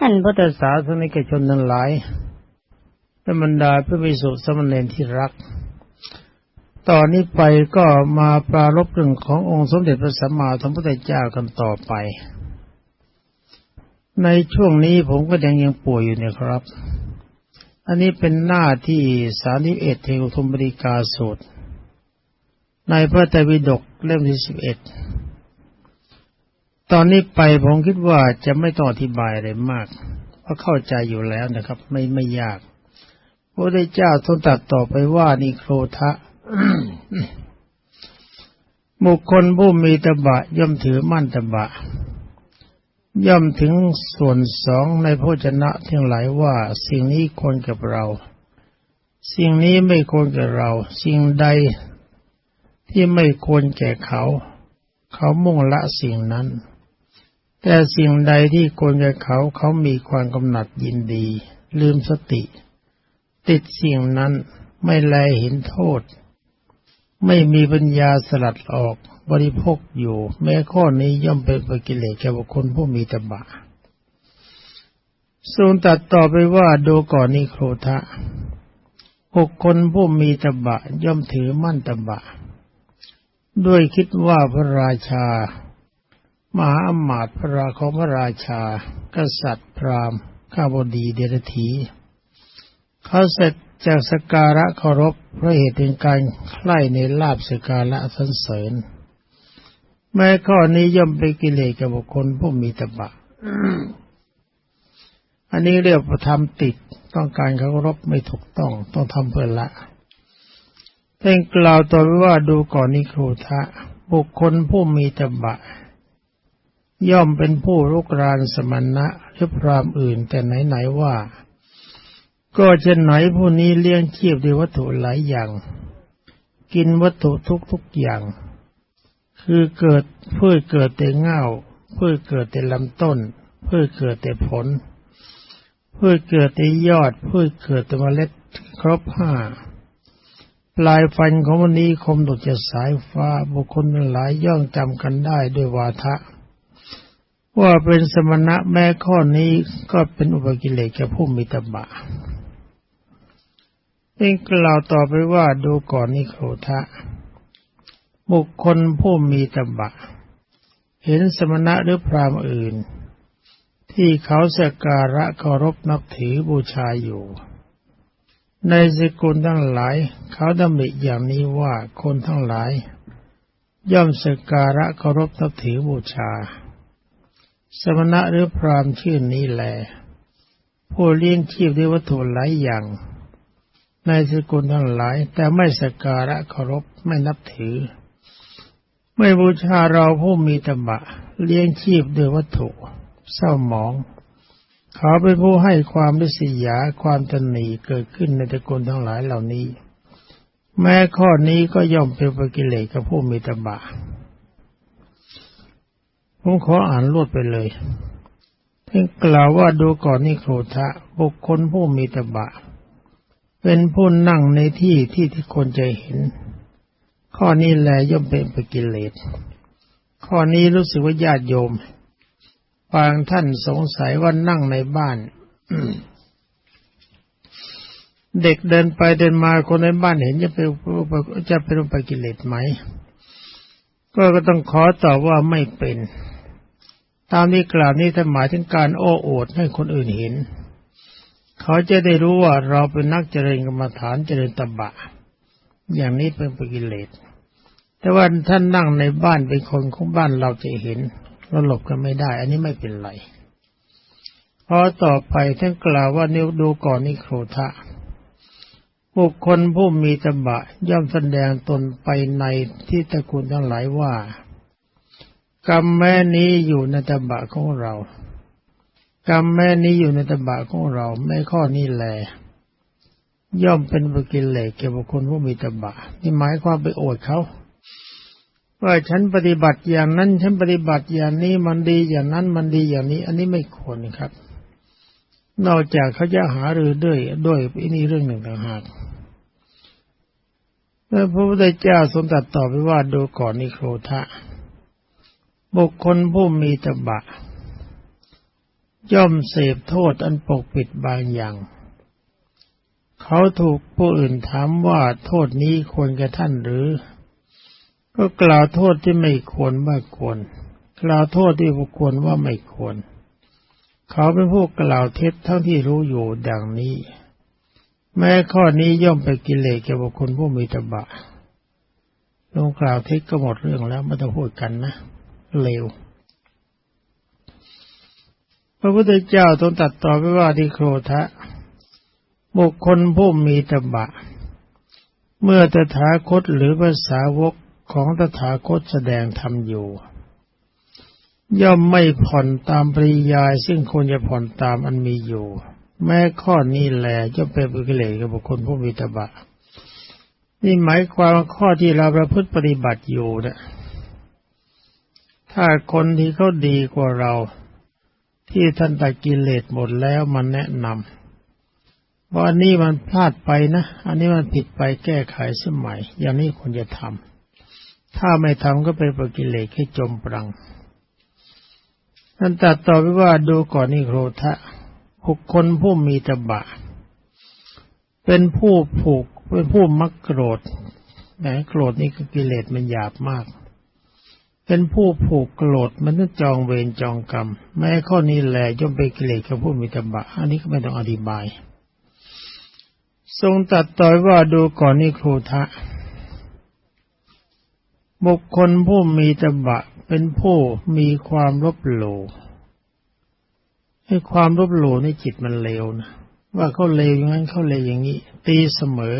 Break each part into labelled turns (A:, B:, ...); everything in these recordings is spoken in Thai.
A: ท่านพุทธศาสนิกชนทั้งหลายและบรรดาพระภิกษุสมณเณรที่รัก ตอนนี้ไปก็มาปรารบเรื่องขององค์สมเด็จพระสัมมาสัมพุทธเจ้ากันต่อไป ในช่วงนี้ผมก็ยังยังป่วยอยู่เนี่ยครับ อันนี้เป็นหน้าที่สานิเอ็ดเทวธมบริกาสูตร ในพระไตรปิฎกเล่มที่สิบเอ็ด ตอนนี้ไปผมคิดว่าจะไม่ต้องอธิบายอะไรมาก เพราะเข้าใจอยู่แล้วนะครับ ไม่ไม่ยากพระพุทธเจ้าทรงตัดต่อไปว่านิโครทะบุคคลผู้มีตบะ ย่อมถือมั่นตบะ ย่อมถึงส่วนสองในพจนะทั้งหลายว่า สิ่งนี้ควรกับเรา สิ่งนี้ไม่ควรกับเรา สิ่งใดที่ไม่ควรแก่เขา เขามุ่งละสิ่งนั้น แต่สิ่งใดที่ควรแก่เขาเขามีความกำหนัดยินดี ลืมสติ ติดสิ่งนั้นไม่แลเห็นโทษ ไม่มีปัญญาสลัดออกบริโภคอยู่ แม้ข้อนี้ย่อมเป็นปกิเลสแก่บุคคลผู้มีตบะทรงตัดต่อไปว่าดูก่อนนิโครทะบุคคลผู้มีตบะย่อมถือมั่นตบะ ด้วยคิดว่าพระราชา มหาอมาตย์พระราของพระราชา กษัตริย์พราหมณ์ข้าบดีเดรธีเขาเสร็จจากสการะเคารพเพราะเหตุเป็นการใคร่ในลาบสการะสันเสริญ แม้ข้อนี้ย่อมเป็นกิเลสกับบุคคลผู้มีตบะ อันนี้เรียกว่าทำติดต้องการเคารพไม่ถูกต้องต้องทำเพื่อละเพ่งกล่าวต่อไปว่าดูก่อนนิโครทะบุคคลผู้มีตบะ ย่อมเป็นผู้รุกรานสมณะหรือพรามอื่น แต่ไหนๆว่า ก็จะไหนผู้นี้เลี้ยงชีพด้วยวัตถุหลายอย่าง กินวัตถุทุกๆอย่าง คือเกิดเพื่อเกิดแต่เง่าเพื่อเกิดแต่ลำต้น เพื่อเกิดแต่ผล เพื่อเกิดแต่ยอด เพื่อเกิดแต่เมล็ดครบห้าปลายฟันของวันนี้คมดุจสายฟ้าบุคคลหลายย่องจำกันได้ด้วยวาทะ ว่าเป็นสมณะแม้ข้อนี้ก็เป็นอุปกิเลสแก่ผู้มีตบะเองกล่าวต่อไปว่าดูก่อนนิโครทะ บุคคลผู้มีตบะ เห็นสมณะหรือพรามอื่น ที่เขาสักการะเคารพนับถือบูชาอยู่ ในสกุลทั้งหลาย เขาดำริอย่างนี้ว่าคนทั้งหลาย ย่อมสักการะเคารพนับถือบูชา สมณะหรือพรามชื่อนี้แล ผู้เลี้ยงชีพด้วยวัตถุหลายอย่าง ในสกุลทั้งหลาย แต่ไม่สการะเคารพไม่นับถือ ไม่บูชาเราผู้มีตบะ เลี้ยงชีพด้วยวัตถุ เศร้าหมองเขาเป็นผู้ให้ความริษยาความตนีเกิดขึ้นในตระกูลทั้งหลายเหล่านี้ แม้ข้อนี้ก็ย่อมเป็นปกิเลสกับผู้มีตบะ ผมขออ่านรวดไปเลยท่านกล่าวว่าดูก่อนนิโครทะบุคคลผู้มีตบะ เป็นผู้นั่งในที่ที่ที่คนจะเห็น ข้อนี้แลย่อมเป็นปกิเลส ข้อนี้รู้สึกว่าญาติโยม บางท่านสงสัยว่านั่งในบ้าน เด็กเดินไปเดินมาคนในบ้านเห็นจะเป็นจะเป็นปกิเลสไหม ก็ต้องขอตอบว่าไม่เป็น ตามที่กล่าวนี้ท่าหมายถึงการโอ้โอดให้คนอื่นเห็น เขาจะได้รู้ว่าเราเป็นนักเจริญกรรมฐานเจริญตบะ อย่างนี้เป็นปกิเลส แต่ว่าท่านนั่งในบ้านเป็นคนของบ้านเราจะเห็นเราหลบกันไม่ได้ อันนี้ไม่เป็นไรพอต่อไปท่านกล่าวว่านิ้วดูก่อนนิโครทะ บุคคลผู้มีตบะย่อมแสดงตนไปในที่ตระกูลทั้งหลายว่า กรรมแม่นี้อยู่ในตบะของเรา กรรมแม่นี้อยู่ในตบะของเราแม่ข้อนี้แลย่อมเป็นบุกิเลสเกี่ยวกับคนผู้มีตบะนี่หมายความไปโอดเขาว่าฉันปฏิบัติอย่างนั้น ฉันปฏิบัติอย่างนี้มันดีอย่างนั้นมันดีอย่างนี้ อันนี้ไม่ควรครับ นอกจากเขาจะหารือด้วยด้วยอันนี้เรื่องหนึ่งต่างหากพระพุทธเจ้าทรงตรัสต่อไปว่าดูก่อนนิโครทะ บุคคลผู้มีตบะ ย่อมเสพโทษอันปกปิดบางอย่าง เขาถูกผู้อื่นถามว่าโทษนี้ควรแก่ท่านหรือ ก็กล่าวโทษที่ไม่ควรว่าควร กล่าวโทษที่ควรว่าไม่ควร เขาเป็นผู้กล่าวเท็จทั้งที่รู้อยู่ดังนี้ แม้ข้อนี้ย่อมไปกิเลสแก่บุคคลผู้มีตบะลงกล่าวเท็จก็หมดเรื่องแล้วไม่ต้องพูดกันนะเลวพระพุทธเจ้าทรงตัดต่อไปว่าที่โครทะ บุคคลผู้มีตบะ เมื่อตถาคตหรือภาษาวกของตถาคตแสดงธรรมอยู่ ย่อมไม่ผ่อนตามปริยาย ซึ่งควรจะผ่อนตามอันมีอยู่ แม้ข้อนี้แหละจะเป็นบุคเลสกับบุคคลผู้มีตบะ นี่หมายความข้อที่เราประพฤติปฏิบัติอยู่นะถ้าคนที่เขาดีกว่าเรา ที่ท่านตัดกิเลสหมดแล้วมันแนะนำว่าอันนี้มันพลาดไปนะ อันนี้มันผิดไปแก้ไขสมัย อย่างนี้ควรจะทำถ้าไม่ทำก็เป็นปกิเลสให้จมปรัง ท่านตัดต่อไปว่าดูก่อนนี่โครทะบุคคลผู้มีตบะ เป็นผู้ผูกเป็นผู้มักโกรธแหมโกรธนี่ก็กิเลสมันหยาบมาก เป็นผู้ผูกโกรธมันต้องจองเวรจองกรรม แม้ข้อนี้แหละย่อมไปกิเลสกับผู้มีตบะ อันนี้ก็ไม่ต้องอธิบาย ทรงตัดต่อยว่าดูก่อนนี่ครูทะ บุคคลผู้มีตบะ เป็นผู้มีความลบหลู่ให้ความลบหลู่ในจิตมันเลวนะว่าเขาเลวอย่างนั้นเขาเลวอย่างนี้ ตีเสมอ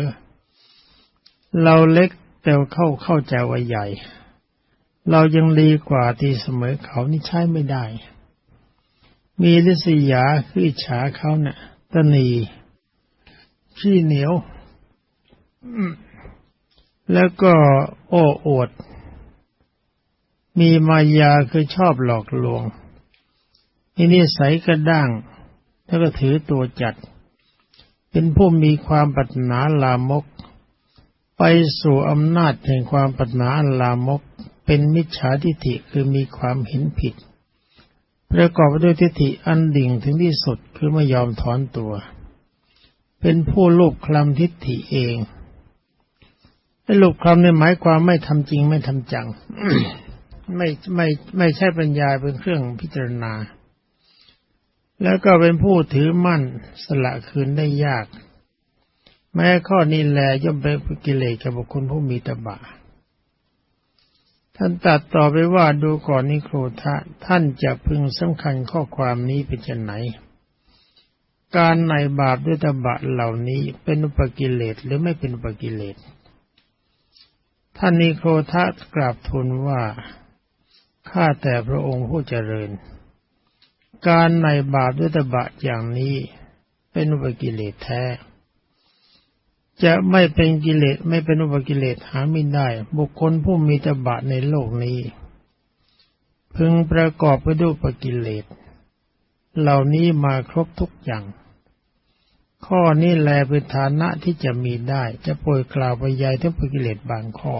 A: เราเล็กแต่เข้าเข้าใจว่าใหญ่ เรายังดีกว่าที่เสมอเขานี่ใช้ไม่ได้ มีลิษยาคือฉาเขาเนะ่ะตนีขี้เหนียว แล้วก็โอ้อวด มีมายาคือชอบหลอกลวงมีนิสัยกระด้าง แล้วก็ถือตัวจัด เป็นผู้มีความปัญนาลามก ไปสู่อำนาจแห่งความปัญนาลามก เป็นมิจฉาทิฏฐิคือมีความเห็นผิด ประกอบด้วยทิฏฐิอันดิ่งถึงที่สุดคือไม่ยอมถอนตัว เป็นผู้ลูบคลำทิฏฐิเองไอ้ลูบคลำเนี่ยหมายความไม่ทำจริงไม่ทำจัง ไม่ไม่ไม่ใช่ปัญญาเป็นเครื่องพิจารณา แล้วก็เป็นผู้ถือมั่นสละคืนได้ยาก แม้ข้อนี้แลย่อมเป็นกิเลสกับบุคคลผู้มีตบะท่านตัดต่อไปว่าดูก่อนนิโครธะท่านจะพึงสำคัญข้อความนี้เป็นจะไหน การในบาปด้วยตบะเหล่านี้เป็นอุปกิเลสหรือไม่เป็นอุปกิเลสท่านนิโครธะกราบทูลว่า ข้าแต่พระองค์ผู้เจริญ การในบาปด้วยตบะอย่างนี้เป็นอุปกิเลสแท้ จะไม่เป็นกิเลสไม่เป็นอุปกิเลสหาไม่ได้ บุคคลผู้มีตบะในโลกนี้ พึงประกอบไปด้วยอุปกิเลส เหล่านี้มาครบทุกอย่าง ข้อนี้แลเป็นฐานะที่จะมีได้ จะโปรยกล่าวไปยายทั้งอุปกิเลสบางข้อ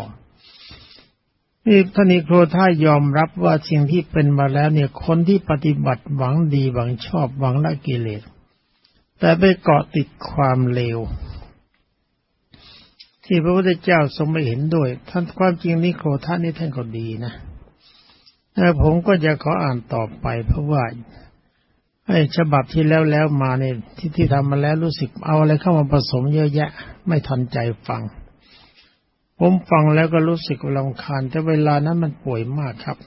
A: นี่ท่านิโครท่ายอมรับว่าสิ่งที่เป็นมาแล้วเนี่ยคนที่ปฏิบัติหวังดีหวังชอบหวังละกิเลส แต่ไปเกาะติดความเลว ที่พระพุทธเจ้าทรงไม่เห็นด้วย ท่านความจริงนี้โครท่านนี่ท่านก็ดีนะแต่ผมก็จะขออ่านต่อไปเพราะว่าไอ้ฉบับที่แล้วแล้วมาเนี่ยที่ที่ทำมาแล้วรู้สึกเอาอะไรเข้ามาผสมเยอะแยะ ไม่ทันใจฟัง ผมฟังแล้วก็รู้สึกรำคาญ แต่เวลานั้นมันป่วยมากครับ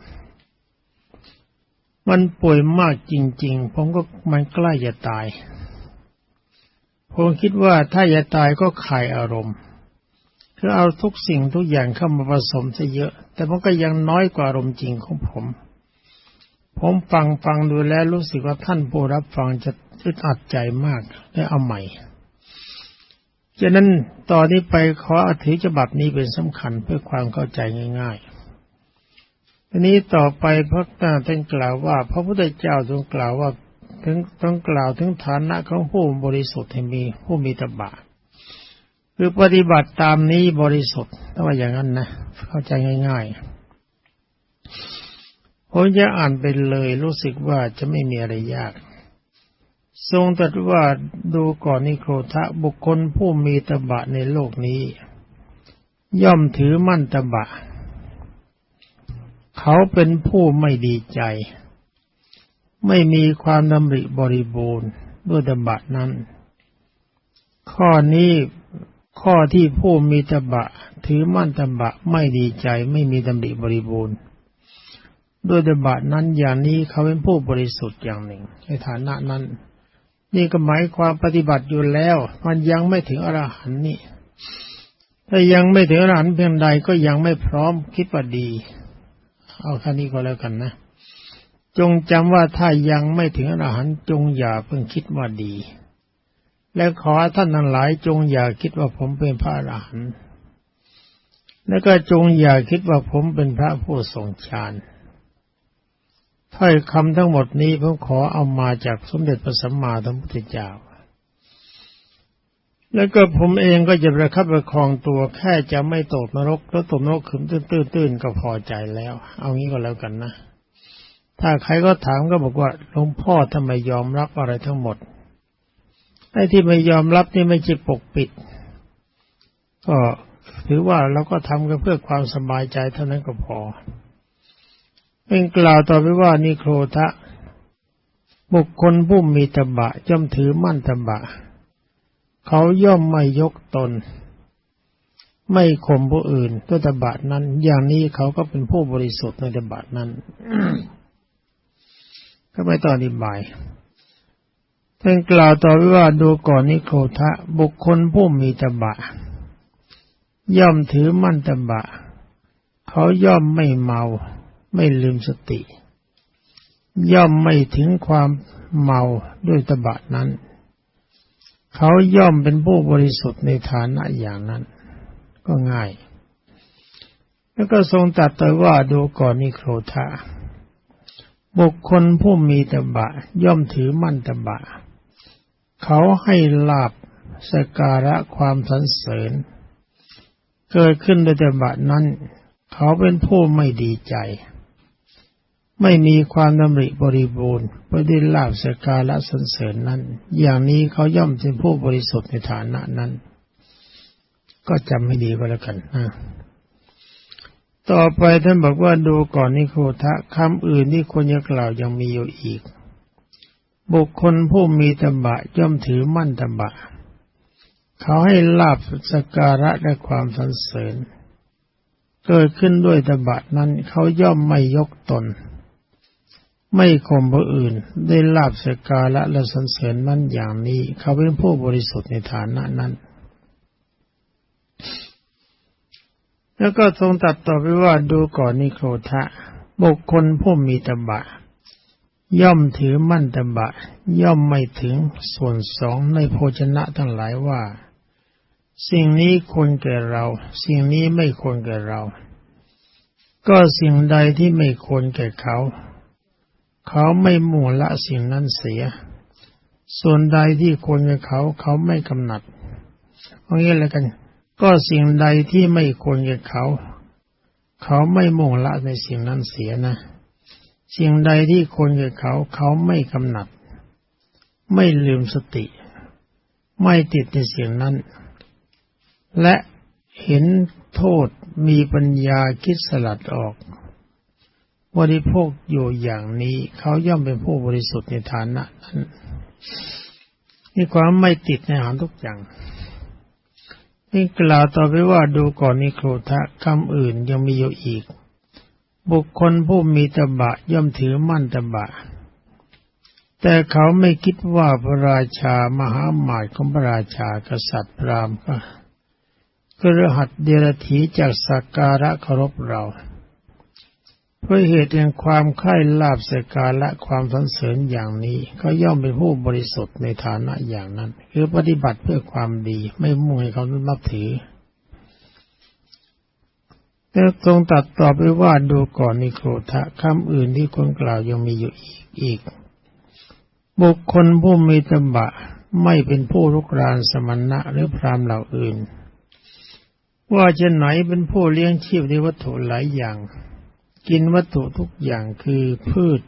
A: มันป่วยมากจริง ๆ ผมก็มันใกล้จะตาย ผมคิดว่าถ้าจะตายก็ขายอารมณ์คือเอาทุกสิ่งทุกอย่างเข้ามาผสมซะเยอะ แต่มันก็ยังน้อยกว่าอารมณ์จริงของผม ผมฟังฟังดูแล้วรู้สึกว่าท่านผู้รับฟังจะอึดอัดใจมากและเอาใหม่ ฉะนั้นตอนนี้ไปขออธิฉบับนี้เป็นสำคัญเพื่อความเข้าใจง่ายๆทีนี้ต่อไปพระตาท่านกล่าวว่า พระพุทธเจ้าทรงกล่าวว่าถึงต้องกล่าวถึงฐานะของผู้บริสุทธิ์ที่มีผู้มีตบะคือปฏิบัติตามนี้บริสุทธิ์ถ้าว่าอย่างนั้นนะ เข้าใจง่ายๆผมจะอ่านไปเลยรู้สึกว่าจะไม่มีอะไรยาก ทรงตรัสว่าดูก่อนนิโครธะบุคคลผู้มีตบะในโลกนี้ ย่อมถือมั่นตบะ เขาเป็นผู้ไม่ดีใจ ไม่มีความดำริบริบูรณ์ด้วยตบะนั้น ข้อนี้ข้อที่ผู้มีตบะ ถือมั่นตบะไม่ดีใจไม่มีดำริบริบูรณ์ด้วยตบะนั้นอย่างนี้เขาเป็นผู้บริสุทธิ์อย่างหนึ่ง ในฐานะนั้น นี่ก็หมายความปฏิบัติอยู่แล้ว มันยังไม่ถึงอรหันต์นี่ ถ้ายังไม่ถึงอรหันต์เพียงใดก็ยังไม่พร้อมคิดว่าดี เอาแค่นี้ก็แล้วกันนะ จงจำว่าถ้ายังไม่ถึงอรหันต์จงอย่าเพิ่งคิดว่าดี และขอท่านทั้งหลาย จงอย่าคิดว่าผมเป็นพระอรหันต์แล้วก็จงอย่าคิดว่าผมเป็นพระผู้ทรงฌาน ถ้อยคำทั้งหมดนี้ผมขอเอามาจากสมเด็จพระสัมมาสัมพุทธเจ้า แล้วก็ผมเองก็จะประคับประคองตัวแค่จะไม่ตกนรกแล้วตกนรกขึ้นตื้นๆก็พอใจแล้ว เอางี้ก็แล้วกันนะ ถ้าใครก็ถามก็บอกว่าหลวงพ่อทำไมยอมรับอะไรทั้งหมดไอ้ที่ไม่ยอมรับนี่ไม่ใช่ปกปิด ก็ถือว่าเราก็ทำกันเพื่อความสบายใจเท่านั้นก็พอ เป็นกล่าวต่อไปว่านิโครทะ บุคคลผู้มีตบะย่อมถือมั่นตบะ เขาย่อมไม่ยกตน ไม่ข่มผู้อื่นด้วยตบะนั้น อย่างนี้เขาก็เป็นผู้บริสุทธิ์ในตบะนั้น ก็ไม่ต่ออธิบายท่านกล่าวต่อไปว่าดูก่อนนิโครทะ บุคคลผู้มีตบะ ย่อมถือมั่นตบะ เขาย่อมไม่เมา ไม่ลืมสติ ย่อมไม่ถึงความเมาด้วยตบะนั้น เขาย่อมเป็นผู้บริสุทธิ์ในฐานะอย่างนั้น ก็ง่าย แล้วก็ทรงตัดต่ว่าดูก่อนนิโครธาบุคคลผู้มีตบะ ย่อมถือมั่นตบะ เขาให้ลาบสการะความสันเสริญ เกิดขึ้นในตบะนั้น เขาเป็นผู้ไม่ดีใจ ไม่มีความดำริบริบูรณ์ไม่ได้ลาบสกาละสันเสริญนั้น อย่างนี้เขาย่อมเป็นผู้บริสุทธิ์ในฐานะนั้น ก็จำให้ดีก็แล้วกันนะต่อไปท่านบอกว่าดูก่อนนิโคทะคำอื่นที่ควรจะกล่าวยังมีอยู่อีก บุคคลผู้มีตบะย่อมถือมั่นตบะ เขาให้ลาบสการะและความสันเสริญ เกิดขึ้นด้วยตบะนั้นเขาย่อมไม่ยกตน ไม่ข่มผู้อื่น ได้ลาบสกาละและสันเสริญนั้นอย่างนี้ เขาเป็นผู้บริสุทธิ์ในฐานะนั้น แล้วก็ทรงตัดต่อไปว่าดูก่อนนิโครทะ บุคคลผู้มีตบะ ย่อมถือมั่นตบะ ย่อมไม่ถึงส่วนสองในโภชนะทั้งหลายว่า สิ่งนี้ควรแก่เรา สิ่งนี้ไม่ควรแก่เรา ก็สิ่งใดที่ไม่ควรแก่เขา เขาไม่มุ่งละสิ่งนั้นเสีย ส่วนใดที่ควรกับเขาเขาไม่กำหนัดเอางี้แล้วกัน ก็สิ่งใดที่ไม่ควรกับเขา เขาไม่มุ่งละในสิ่งนั้นเสียนะ สิ่งใดที่ควรกับเขาเขาไม่กำหนัด ไม่ลืมสติ ไม่ติดในสิ่งนั้น และเห็นโทษมีปัญญาคิดสลัดออก บริโภคอยู่อย่างนี้ เขาย่อมเป็นผู้บริสุทธิ์ในฐานะนั้นนี่ความไม่ติดในอาหารทุกอย่างนี่กล่าวต่อไปว่าดูก่อนนิโครทะคำอื่นยังมีอยู่อีก บุคคลผู้มีตบะย่อมถือมั่นตบะ แต่เขาไม่คิดว่าพระราชามหาหมาตของพระราชากษัตริย์พรามก็กระหัดเดรถีจากสักการะเคารพเรา เพราะเหตุแห่งความใคร่ลาบสการและความสันเสริญอย่างนี้เขาย่อมเป็นผู้บริสุทธิ์ในฐานะอย่างนั้น คือปฏิบัติเพื่อความดีไม่มุ่งให้เขานับถือแต่ทรงตัดต่อไปว่าดูก่อนนิโครทะคำอื่นที่คนกล่าวยังมีอยู่อีกอีก บุคคลผู้มีตบะไม่เป็นผู้รุกรานสมณะหรือพรามเหล่าอื่น ว่าจะไหนเป็นผู้เลี้ยงชีพในวัตถุหลายอย่าง กินวัตถุทุกอย่างคือพืช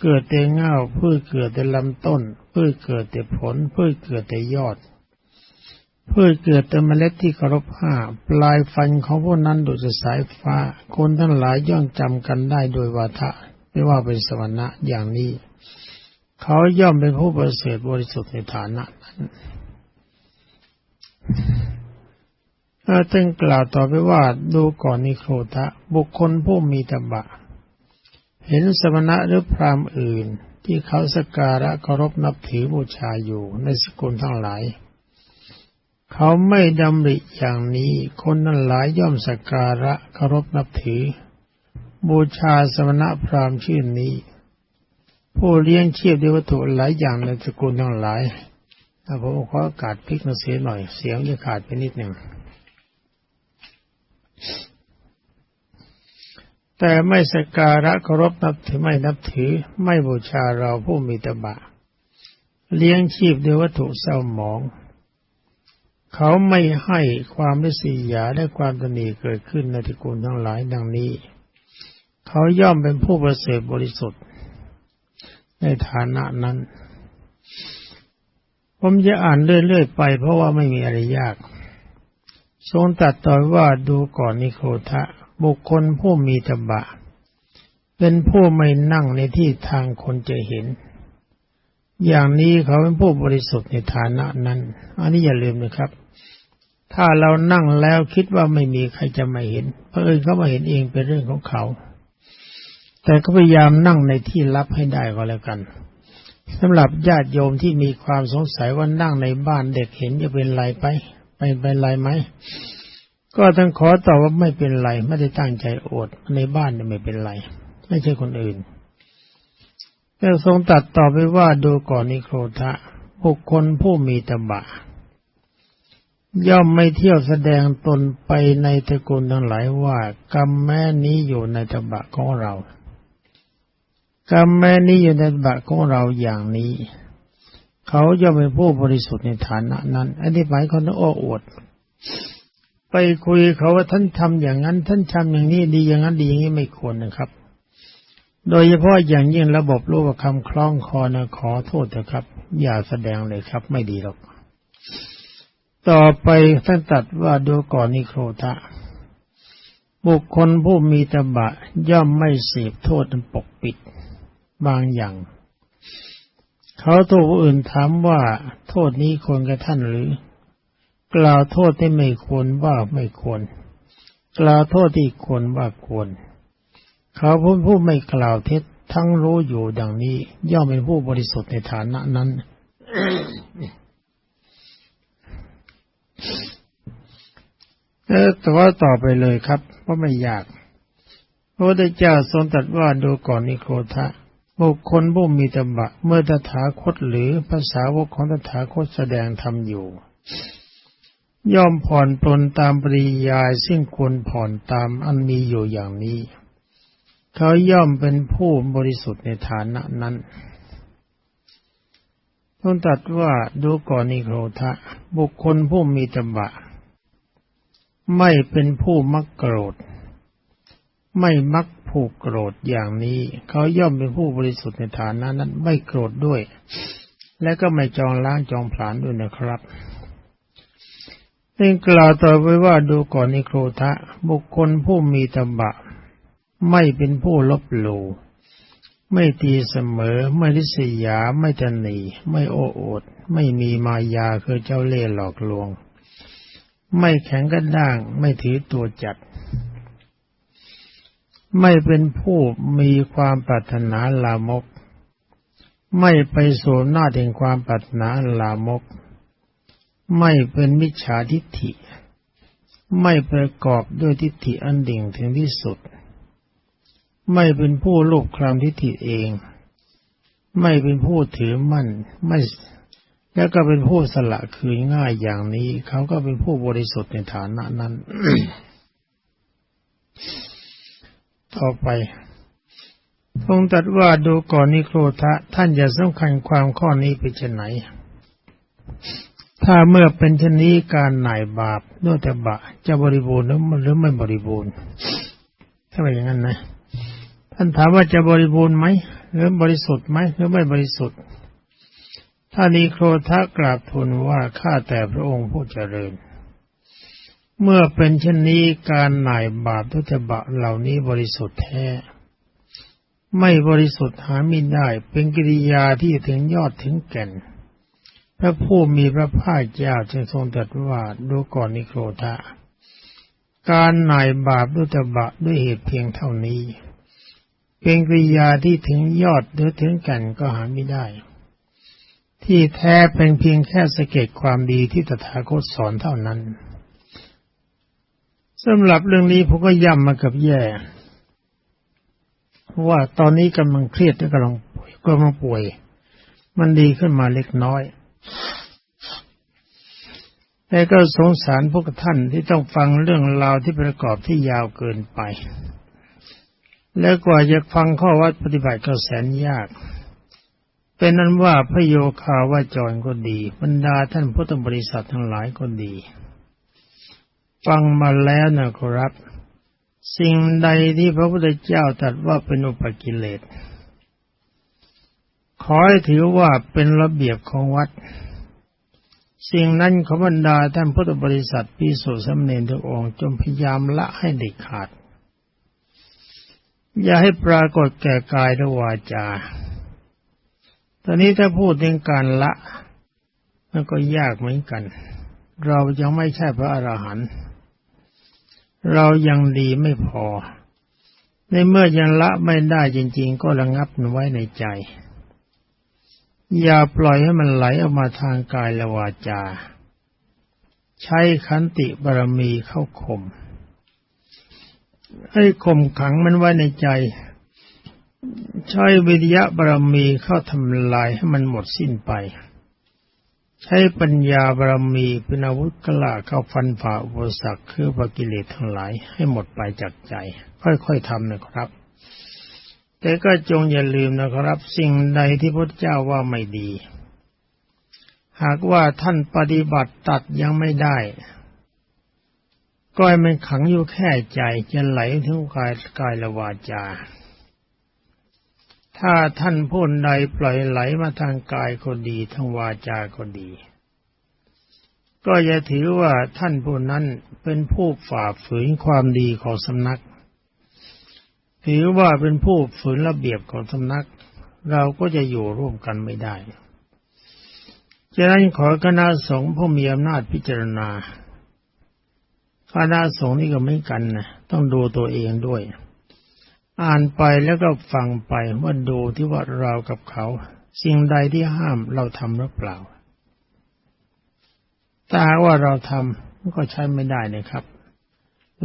A: เกิดแต่เงาพืชเกิดแต่ลำต้น พืชเกิดแต่ผล พืชเกิดแต่ยอด พืชเกิดแต่เมล็ดที่เคารพห้าปลายฟันของพวกนั้นดุจสายฟ้า คนทั้งหลายย่อมจำกันได้โดยวาทะไม่ว่าเป็นสวรรค์อย่างนี้ เขาย่อมเป็นผู้ประเสริฐบริสุทธิ์ในฐานะนั้น ตึงกล่าวต่อไปว่าดูก่อนนิโครทะ บุคคลผู้มีตบะ เห็นสมณะหรือพรามอื่น ที่เขาสการะเคารพนับถือบูชาอยู่ในสกุลทั้งหลาย เขาไม่ดำริอย่างนี้คนนั้นหลายย่อมสการะเคารพนับถือ บูชาสมณะพราหมณ์ชื่อนี้ ผู้เลี้ยงเชีพด้วยวัตถุหลายอย่างในสกุลทั้งหลายถ้าผมขออากาศพลิกมาเสียหน่อยเสียงจะขาดไปนิดหนึ่ง แต่ไม่สการะเคารพนับถือไม่นับถือ ไม่บูชาเราผู้มีตบะ เลี้ยงชีพด้วยวัตถุเศร้าหมอง เขาไม่ให้ความริษยาและความตนีเกิดขึ้นในตระกูลทั้งหลายดังนี้ เขาย่อมเป็นผู้ประเสริฐบริสุทธิ์ ในฐานะนั้น ผมจะอ่านเรื่อยๆไปเพราะว่าไม่มีอะไรยาก ทรงตัดต่อว่าดูก่อนนิโคทะ บุคคลผู้มีตบะ เป็นผู้ไม่นั่งในที่ทางคนจะเห็น อย่างนี้เขาเป็นผู้บริสุทธิ์ในฐานะนั้น อันนี้อย่าลืมนะครับ ถ้าเรานั่งแล้วคิดว่าไม่มีใครจะมาเห็นเพราะเอิญเขามาเห็นเองเป็นเรื่องของเขา แต่ก็พยายามนั่งในที่ลับให้ได้ก็แล้วกันสำหรับญาติโยมที่มีความสงสัยว่านั่งในบ้านเด็กเห็นจะเป็นไรไป ไปเป็นไรไหมก็ต้องขอตอบว่าไม่เป็นไร ไม่ได้ตั้งใจอดในบ้านเนี่ยไม่เป็นไร ไม่ใช่คนอื่นแล้วทรงตัดต่อไปว่าดูก่อนนิโครทะบุคคลผู้มีตบะ ย่อมไม่เที่ยวแสดงตนไปในตระกูลทั้งหลายว่ากรรมแม่นี้อยู่ในตบะของเรากรรมแม่นี้อยู่ในตบะของเราอย่างนี้ เขาย่อมเป็นผู้บริสุทธิ์ในฐานะนั้นอันนี้หมายความว่าโอ้อวด ไปคุยเขาว่าท่านทำอย่างนั้น ท่านทำอย่างนี้ดีอย่างนั้นดีอย่างนี้ไม่ควรนะครับ โดยเฉพาะอย่างยิ่งระบบรูปคำคล้องคอนะขอโทษเถอะครับ อย่าแสดงเลยครับ ไม่ดีหรอก ต่อไปท่านตัดว่าดูก่อนนิโครทะบุคคลผู้มีตบะย่อมไม่เสพโทษนั้นปกปิด บางอย่าง เขาตัวอื่นถามว่าโทษนี้ควรกับท่านหรือ กล่าวโทษที่ไม่ควรว่าไม่ควร กล่าวโทษที่ควรว่าควร เขาพูดผู้ไม่กล่าวเท็จทั้งรู้อยู่ดังนี้ ย่อมเป็นผู้บริสุทธิ์ในฐานะนั้นเออแต่ว่าต่อไปเลยครับเพราะไม่ยากพระพุทธเจ้าทรงตรัสว่าดูก่อนนิโคทะ บุคคลผู้มีตบะ เมื่อตถาคตหรือภาษาวกของตถาคตแสดงธรรมอยู่ ย่อมผ่อนปลนตามปริยายซึ่งควรผ่อนตามอันมีอยู่อย่างนี้ เขาย่อมเป็นผู้บริสุทธิ์ในฐานะนั้นต้องตัดว่าดูก่อนนิโครทะบุคคลผู้มีตบะ ไม่เป็นผู้มักโกรธ ไม่มักผูกโกรธอย่างนี้ เขาย่อมเป็นผู้บริสุทธิ์ในฐานะนั้นไม่โกรธด้วย และก็ไม่จองล้างจองผลาญด้วยนะครับจึงกล่าวต่อไปว่าดูก่อนนิโครทะ บุคคลผู้มีตบะ ไม่เป็นผู้ลบหลู่ไม่ตีเสมอ ไม่ริษยา ไม่ตนหนีไม่โอ้โอด ไม่มีมายาคือเจ้าเล่ห์หลอกลวง ไม่แข็งกระด้าง ไม่ถือตัวจัด ไม่เป็นผู้มีความปรารถนาลามก ไม่ไปสู่หน้าถึงความปรารถนาลามก ไม่เป็นมิจฉาทิฏฐิ ไม่ประกอบด้วยทิฏฐิอันดิ่งถึงที่สุด ไม่เป็นผู้ลูกคลำทิฏฐิเอง ไม่เป็นผู้ถือมั่น ไม่ แล้วก็เป็นผู้สละคืนง่ายอย่างนี้ เขาก็เป็นผู้บริสุทธิ์ในฐานะนั้น ต่อไปทรงตัดว่าดูก่อนนิโครทะท่านอย่าสำคัญความข้อนี้ไปเช่นไหน ถ้าเมื่อเป็นชนี้การหน่ายบาปด้วยแต่บะจะบริบูรณ์หรือไม่บริบูรณ์ ถ้าเป็นอย่างนั้นนะ ท่านถามว่าจะบริบูรณ์ไหมหรือบริสุทธิ์ไหมหรือไม่บริสุทธิ์ท่านีโครทะกราบทูลว่าข้าแต่พระองค์ผู้เจริญ เมื่อเป็นเช่นนี้การหน่ายบาปทุจบะเหล่านี้บริสุทธิ์แท้ ไม่บริสุทธิ์หาไม่ได้เป็นกิริยาที่ถึงยอดถึงแก่น พระผู้มีพระภาคเจ้าจึงทรงตรัสว่าดูก่อนนิโครธะการหน่ายบาปทุจบะด้วยเหตุเพียงเท่านี้ เป็นกิริยาที่ถึงยอดหรือถึงแก่นก็หาไม่ได้ ที่แท้เป็นเพียงแค่สเก็ตความดีที่ตถาคตสอนเท่านั้น สำหรับเรื่องนี้ผมก็ย้ำมากับแย่ว่าตอนนี้กำลังเครียดและกำลังกำลังป่วย มันดีขึ้นมาเล็กน้อยแต่ก็สงสารพวกท่านที่ต้องฟังเรื่องราวที่ประกอบที่ยาวเกินไป แล้วกว่าจะฟังข้อวัดปฏิบัติก็แสนยาก เป็นนั้นว่าพระโยคาวาจรก็ดี บรรดาท่านพุทธบริษัททั้งหลายก็ดี ฟังมาแล้วนะครับ สิ่งใดที่พระพุทธเจ้าตรัสว่าเป็นอุปกิเลส ขอให้ถือว่าเป็นระเบียบของวัด สิ่งนั้นขบรรดาท่านพุทธบริษัทปีสุสมเนรทุกองค์จงพยายามละให้เด็ดขาด อย่าให้ปรากฏแก่กายและวาจา ตอนนี้ถ้าพูดถึงการละมันก็ยากเหมือนกัน เรายังไม่ใช่พระอรหันต์ เรายังดีไม่พอ ในเมื่อยังละไม่ได้จริง ๆ ก็ระงับมันไว้ในใจ อย่าปล่อยให้มันไหลออกมาทางกายและวาจา ใช้ขันติบารมีเข้าข่มให้ข่มขังมันไว้ในใจ ใช้วิทยาบารมีเข้าทำลายให้มันหมดสิ้นไป ใช้ปัญญาบารมีเป็นอาวุธกล้าเข้าฟันฝ่าอุปสรรคคือปกิเลสทั้งหลายให้หมดไปจากใจ ค่อยๆทำนะครับ แต่ก็จงอย่าลืมนะครับ สิ่งใดที่พระเจ้าว่าไม่ดี หากว่าท่านปฏิบัติตัดยังไม่ได้ ก็ให้มันขังอยู่แค่ใจจะไหลถึงกายกายละวาจา ถ้าท่านผู้ใดปล่อยไหลมาทางกายก็ดีทางวาจาก็ดี ก็อย่าถือว่าท่านผู้นั้นเป็นผู้ฝ่าฝืนความดีของสำนัก ถือว่าเป็นผู้ฝืนระเบียบของสำนัก เราก็จะอยู่ร่วมกันไม่ได้ฉะนั้นขอคณะสงฆ์ผู้มีอำนาจพิจารณาคณะสงฆ์นี่ก็ไม่กันนะต้องดูตัวเองด้วย อ่านไปแล้วก็ฟังไปว่าดูที่ว่าเรากับเขา สิ่งใดที่ห้ามเราทำหรือเปล่าถ้าว่าเราทำก็ใช้ไม่ได้นะครับ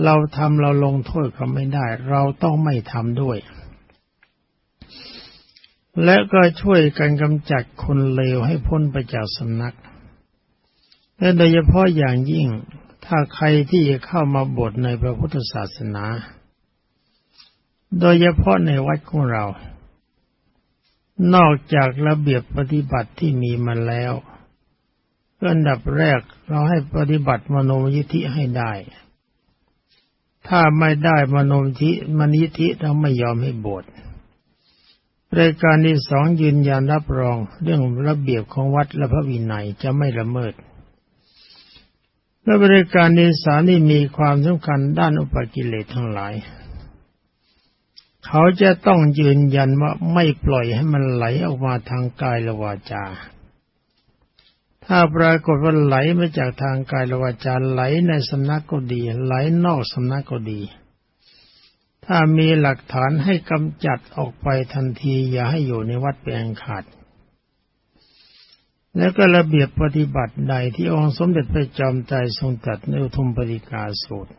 A: เราทำเราลงโทษเขาไม่ได้ เราต้องไม่ทำด้วย และก็ช่วยกันกำจัดคนเลวให้พ้นไปจากสำนัก และโดยเฉพาะอย่างยิ่งถ้าใครที่เข้ามาบทในพระพุทธศาสนา โดยเฉพาะในวัดของเรา นอกจากระเบียบปฏิบัติที่มีมาแล้วอันดับแรกเราให้ปฏิบัติมโนยิธิให้ได้ ถ้าไม่ได้มโนยิธิมนิธิเราไม่ยอมให้บวชรายการที่สองยืนยันรับรองเรื่องระเบียบของวัดและพระวินัยจะไม่ละเมิด และบริการที่สามนี่มีความสำคัญด้านอุปกิเลสทั้งหลาย เขาจะต้องยืนยันว่าไม่ปล่อยให้มันไหลออกมาทางกายละวาจา ถ้าปรากฏว่าไหลมาจากทางกายละวาจาไหลในสำนักก็ดี ไหลนอกสำนักก็ดี ถ้ามีหลักฐานให้กำจัดออกไปทันที อย่าให้อยู่ในวัดเป็นขาดแล้วก็ระเบียบปฏิบัติใดที่องค์สมเด็จพระจอมใจทรงตรัสในอุทุมปริกาสูตร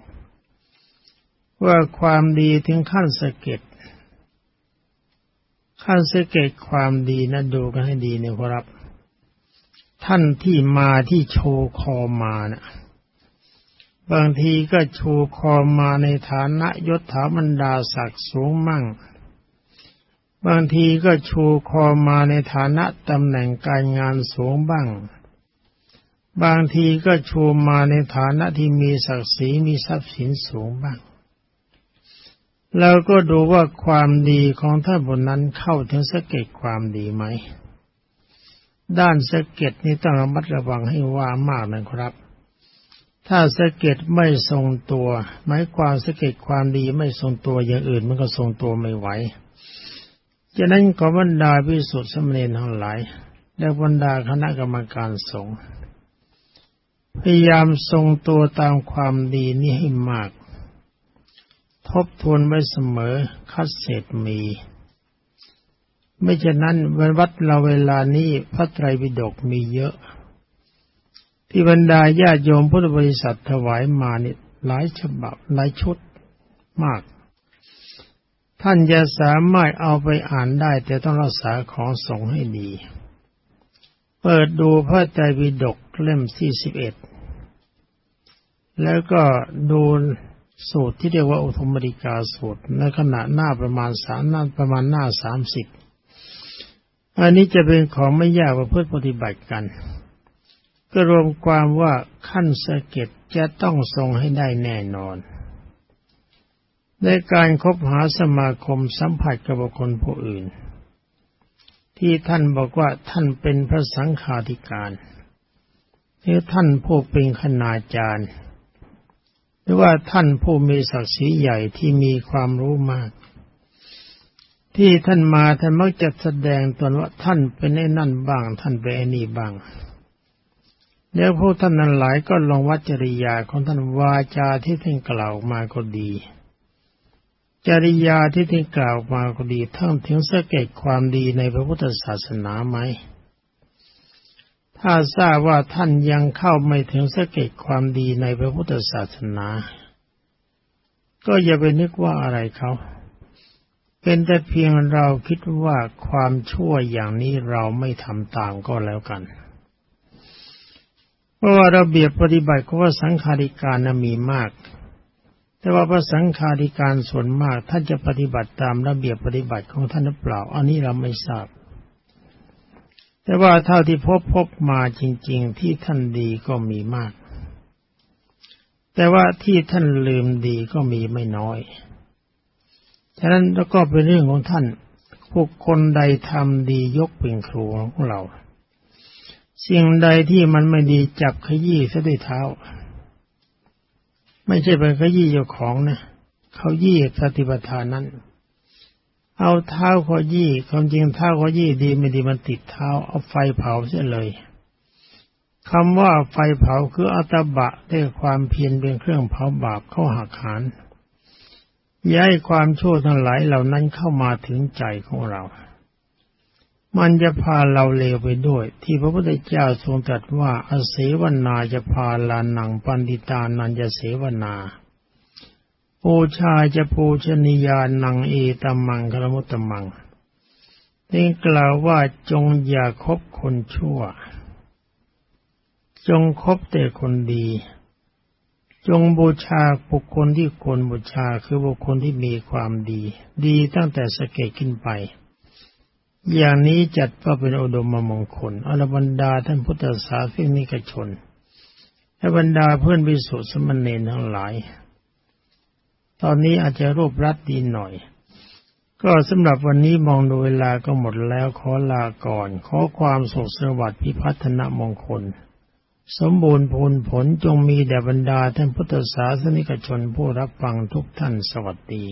A: ว่าความดีถึงขั้นสะเก็ด ขั้นสังเกตความดีนะดูกันให้ดีนะครับ ท่านที่มาที่โชว์คอมานะบางทีก็โชว์คอมาในฐานะยศถาบรรดาศักดิ์สูงมั่ง บางทีก็โชว์คอมาในฐานะตำแหน่งการงานสูงบ้าง บางทีก็โชว์มาในฐานะที่มีศักดิ์ศรีมีทรัพย์สินสูงบ้าง แล้วก็ดูว่าความดีของท่านบนนั้นเข้าถึงสะเก็ดความดีไหม ด้านสะเก็ดนี้ต้องระมัดระวังให้ว่ามากนะครับ ถ้าสะเก็ดไม่ทรงตัวหมายความสะเก็ดความดีไม่ทรงตัวอย่างอื่นมันก็ทรงตัวไม่ไหวฉะนั้นขอบรรดาพิสุทธิ์สมณีทั้งหลาย และบรรดาคณะกรรมการสงฆ์พยายามทรงตัวตามความดีนี้ให้มาก ทบทวนไว้เสมอคัดเศษมี ไม่ฉะนั้นวันวัดเราเวลานี้พระไตรปิฎกมีเยอะ ที่บรรดาญาโยมพุทธบริษัทถวายมาเนี่ยหลายฉบับหลายชุดมาก ท่านจะสามารถเอาไปอ่านได้ แต่ต้องรักษาของสงให้ดี เปิดดูพระไตรปิฎกเล่มที่สิบเอ็ดแล้วก็ดู สูตรที่เรียกว่าอุทมริกาสูตร ในขณะหน้าประมาณสามหน้าประมาณหน้าสามสิบอันนี้จะเป็นของไม่ยากประพฤติปฏิบัติกัน ก็รวมความว่าขั้นสะเก็ดจะต้องทรงให้ได้แน่นอน ในการคบหาสมาคมสัมผัสกับบุคคลผู้อื่น ที่ท่านบอกว่าท่านเป็นพระสังฆาธิการหรือท่านผู้เป็นคณาจารย์ หรือว่าท่านผู้มีศักดิ์ศรีใหญ่ที่มีความรู้มาก ที่ท่านมาท่านมักจะแสดงตนว่าท่านเป็นไอ้นั่นบ้าง ท่านเป็นไอ้นี่บ้างแล้วพวกท่านนั้นหลายก็ลองวัจริยาของท่านวาจาที่ท่านกล่าวมาก็ดี จริยาที่ท่านกล่าวมาก็ดีทั้งถึงสะเก็ดความดีในพระพุทธศาสนาไหม ถ้าทราบว่าท่านยังเข้าไม่ถึงสเกตความดีในพระพุทธศาสนา ก็อย่าไปนึกว่าอะไรเขา เป็นแต่เพียงเราคิดว่าความชั่วอย่างนี้เราไม่ทำตามก็แล้วกัน เพราะว่าระเบียบปฏิบัติของพระสังฆาธิการนมีมาก แต่ว่าพระสังฆาธิการส่วนมากท่านจะปฏิบัติตามระเบียบปฏิบัติของท่านหรือเปล่า อันนี้เราไม่ทราบ แต่ว่าเท่าที่พบพบมาจริง ๆ ที่ท่านดีก็มีมาก แต่ว่าที่ท่านลืมดีก็มีไม่น้อย ฉะนั้นแล้วก็เป็นเรื่องของท่านพวกคนใดทำดียกเป็นครูของเรา สิ่งใดที่มันไม่ดีจับขยี้ซะด้วยเท้า ไม่ใช่เป็นขยี้เจ้าของนะเขายี่สติปัฏฐานนั้น เอาเท้าขอยี่ความจริงเท้าขอยี่ดีไม่ดีมันติดเท้า เอาไฟเผาเสียเลยคำว่าไฟเผาคืออัตบะได้ความเพียรเป็นเครื่องเผาบาปเข้าหักหานย้ายความชั่วทั้งหลายเหล่านั้นเข้ามาถึงใจของเรา มันจะพาเราเลวไปด้วย ที่พระพุทธเจ้าทรงตรัสว่าอเสวนาจะพาลานังปันติตานันจะเสวนา ปูชาจะปูชนียานังเอตมังคลมุตตมังนี่กล่าวว่าจงอย่าคบคนชั่ว จงคบแต่คนดี จงบูชาบุคคลที่ควรบูชาคือบุคคลที่มีความดี ดีตั้งแต่สเกตขึ้นไป อย่างนี้จัดว่าเป็นอุดมมงคลอรบรรดาท่านพุทธศาสนิกชนและบรรดาเพื่อนวิสุทธิสมณเณรทั้งหลาย ตอนนี้อาจจะรูปรัดดีหน่อย ก็สำหรับวันนี้มองดูเวลาก็หมดแล้วขอลาก่อน ขอความสุขสวัสดิ์พิพัฒนมงคล สมบูรณ์ผลผลจงมีแด่บรรดาท่านพุทธศาสนิกชนผู้รับฟังทุกท่านสวัสดี